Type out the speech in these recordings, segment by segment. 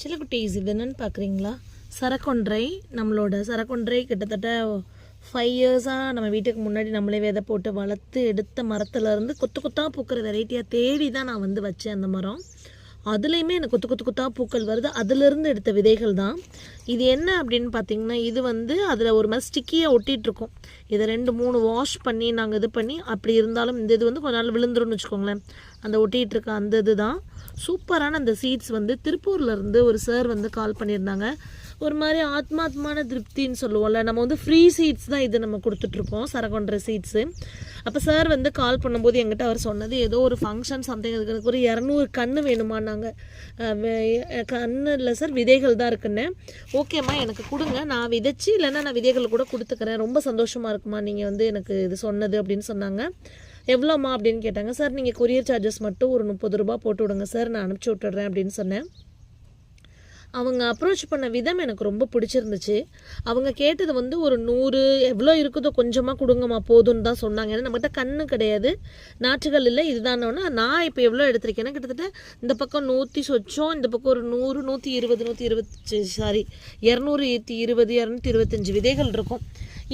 சிலக்குட்டீஸ் இது என்னன்னு பார்க்குறீங்களா சரக்கொன்றை நம்மளோட சரக்கொன்றை கிட்டத்தட்ட ஃபைவ் இயர்ஸாக நம்ம வீட்டுக்கு முன்னாடி நம்மளே விதை போட்டு வளர்த்து எடுத்த மரத்துலேருந்து கொத்து கொத்தாக பூக்கிற வெரைட்டியாக தேடி தான் நான் வந்து வச்சேன் அந்த மரம். அதுலேயுமே எனக்கு கொத்து கொத்து கொத்தாக பூக்கள் வருது. அதுலேருந்து எடுத்த விதைகள் தான். இது என்ன அப்படின்னு பார்த்தீங்கன்னா இது வந்து அதில் ஒரு மாதிரி ஸ்டிக்கியாக ஒட்டிகிட்ருக்கும் இதை ரெண்டு மூணு வாஷ் பண்ணி நாங்கள் இது பண்ணி அப்படி இருந்தாலும் இந்த இது வந்து கொஞ்ச நாள் விழுந்துரும்னு வச்சுக்கோங்களேன். அந்த ஒட்டிகிட்டு இருக்க அந்த இது தான். சூப்பரான அந்த சீட்ஸ் வந்து திருப்பூர்லேருந்து ஒரு சார் வந்து கால் பண்ணியிருந்தாங்க. ஒரு மாதிரி ஆத்மாத்மான திருப்தின்னு சொல்லுவோம்ல நம்ம வந்து ஃப்ரீ சீட்ஸ் தான் இது நம்ம கொடுத்துட்ருக்கோம் சரகொன்ற சீட்ஸு அப்போ சார் வந்து கால் பண்ணும்போது எங்கிட்ட அவர் சொன்னது ஏதோ ஒரு ஃபங்க்ஷன் சம்திங் எனக்கு ஒரு இரநூறு கன்று வேணுமானாங்க அஹ் கன்று இல்லை சார் விதைகள் தான் இருக்குன்னு. ஓகேம்மா எனக்கு கொடுங்க நான் விதைச்சி இல்லைன்னா நான் விதைகள் கூட கொடுத்துக்கிறேன். ரொம்ப சந்தோஷமாக இருக்குமா நீங்கள் வந்து எனக்கு இது சொன்னது அப்படின்னு சொன்னாங்க. எவ்வளோம்மா அப்படின்னு கேட்டாங்க. சார் நீங்கள் கொரியர் சார்ஜஸ் மட்டும் ஒரு முப்பது ரூபா போட்டு விடுங்க சார். நான் அனுப்பிச்சி விட்டுடுறேன் அப்படின்னு சொன்னேன். அவங்க அப்ரோச் பண்ண விதம் எனக்கு ரொம்ப பிடிச்சிருந்துச்சு. அவங்க கேட்டது வந்து ஒரு நூறு எவ்வளோ இருக்குதோ கொஞ்சமாக கொடுங்கம்மா போதும்னு தான் சொன்னாங்க. ஏன்னா நம்மகிட்ட கண்ணு கிடையாது நாற்றுகள் இல்லை இதுதானோன்னா. நான் இப்போ எவ்வளோ எடுத்திருக்கேன்னா கிட்டத்தட்ட இந்த பக்கம் நூற்றி சொச்சம் இந்த பக்கம் ஒரு நூறு நூற்றி இருபது நூற்றி இருபத்தி சாரி இரநூறு இருபது இரநூத்தி இருபத்தஞ்சி விதைகள் இருக்கும்.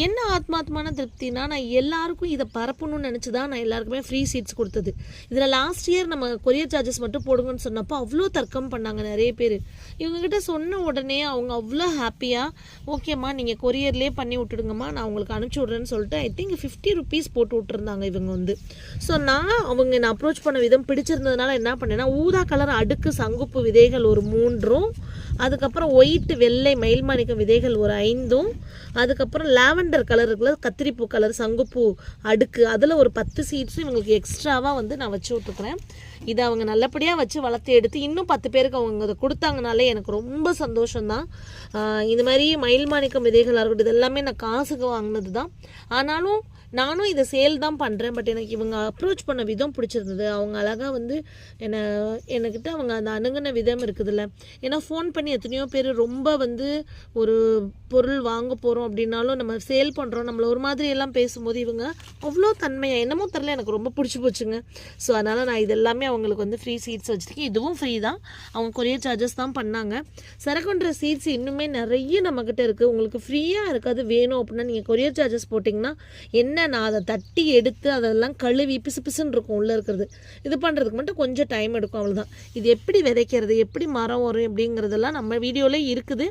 என்ன ஆத்மாத்மான திருப்தினா நான் எல்லாருக்கும் இதை பரப்பணும்னு நினச்சி தான் நான் எல்லாருக்குமே ஃப்ரீ சீட்ஸ் கொடுத்தது. இதில் லாஸ்ட் இயர் நம்ம கொரியர் சார்ஜஸ் மட்டும் போடுங்கன்னு சொன்னப்போ அவ்வளோ தர்க்கம் பண்ணாங்க நிறைய பேர். இவங்ககிட்ட சொன்ன உடனே அவங்க அவ்வளோ ஹாப்பியாக ஓகேம்மா நீங்கள் கொரியர்லேயே பண்ணி விட்டுடுங்கம்மா நான் உங்களுக்கு அனுப்பிச்சி விட்றேன்னு சொல்லிட்டு ஐ திங்க் ஃபிஃப்டி ருபீஸ் போட்டு விட்டுருந்தாங்க இவங்க வந்து. ஸோ நான் அவங்க நான் அப்ரோச் பண்ண விதம் பிடிச்சிருந்ததுனால என்ன பண்ணேன்னா ஊதா கலர் அடுக்கு சங்குப்பு விதைகள் ஒரு மூன்றும் அதுக்கப்புறம் ஒயிட் வெள்ளை மயில் மாணிக்கம் விதைகள் ஒரு ஐந்தும் அதுக்கப்புறம் லாவெண்டர் கலர் இருக்குல்ல கத்திரிப்பூ கலர் சங்குப்பூ அடுக்கு அதில் ஒரு பத்து சீட்ஸும் இவங்களுக்கு எக்ஸ்ட்ராவாக வந்து நான் வச்சு விட்டுக்கிறேன் இதை அவங்க நல்லபடியாக வச்சு வளர்த்து எடுத்து இன்னும் பத்து பேருக்கு அவங்க அதை கொடுத்தாங்கனாலே எனக்கு ரொம்ப சந்தோஷம்தான். ஆஹ் இந்த மாதிரி மயில் மாணிக்கம் விதைகளாக இருக்கட்டும் இது எல்லாமே நான் காசுக்கு வாங்கினது தான் ஆனாலும் நானும் இதை சேல் தான் பண்ணுறேன் பட் எனக்கு இவங்க அப்ரோச் பண்ண விதம் பிடிச்சிருந்தது. அவங்க அழகாக வந்து என்னை என்கிட்ட அவங்க அந்த அணுகுன விதம் இருக்குதுல்ல. ஏன்னா ஃபோன் பண்ணி எத்தனையோ பேர் ரொம்ப வந்து ஒரு பொருள் வாங்க போகிறோம் அப்படின்னாலும் நம்ம சேல் பண்ணுறோம் நம்மளை ஒரு மாதிரி எல்லாம் பேசும்போது இவங்க அவ்வளோ தன்மையாக என்னமோ தெரில எனக்கு ரொம்ப பிடிச்சி போச்சுங்க. ஸோ அதனால் நான் இதெல்லாமே அவங்களுக்கு வந்து ஃப்ரீ சீட்ஸ் வச்சுருக்கேன். இதுவும் ஃப்ரீ தான். அவங்க கொரியர் சார்ஜஸ் தான் பண்ணாங்க. சரக்குன்ற சீட்ஸ் இன்னுமே நிறைய நம்மக்கிட்ட இருக்குது உங்களுக்கு ஃப்ரீயாக இருக்காது வேணும் அப்படின்னா நீங்கள் கொரியர் சார்ஜஸ் போட்டிங்கன்னா என்ன நான் அதை தட்டி எடுத்து அதெல்லாம் கழுவி பிசு பிசுன்னு இருக்கும் உள்ளே இருக்கிறது. இது பண்ணுறதுக்கு மட்டும் கொஞ்சம் டைம் எடுக்கும் அவ்வளோதான் இது எப்படி விதைக்கிறது எப்படி மரம் வரும் அப்படிங்கிறதெல்லாம் நம்ம வீடியோலே இருக்குது.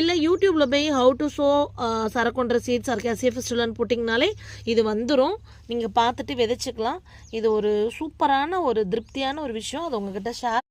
இல்லை யூடியூப்பில் போய் ஹவு டு ஷோ சரக்குன்ற சீட்ஸ் ஆர் கேசியஃபிஸ்டுலன்னு போட்டிங்கனாலே இது வந்துடும் நீங்கள் பார்த்துட்டு விதைச்சிக்கலாம். இது ஒரு சூப்பரான ஒரு திருப்தியான ஒரு விஷயம். அது உங்ககிட்ட ஷேர்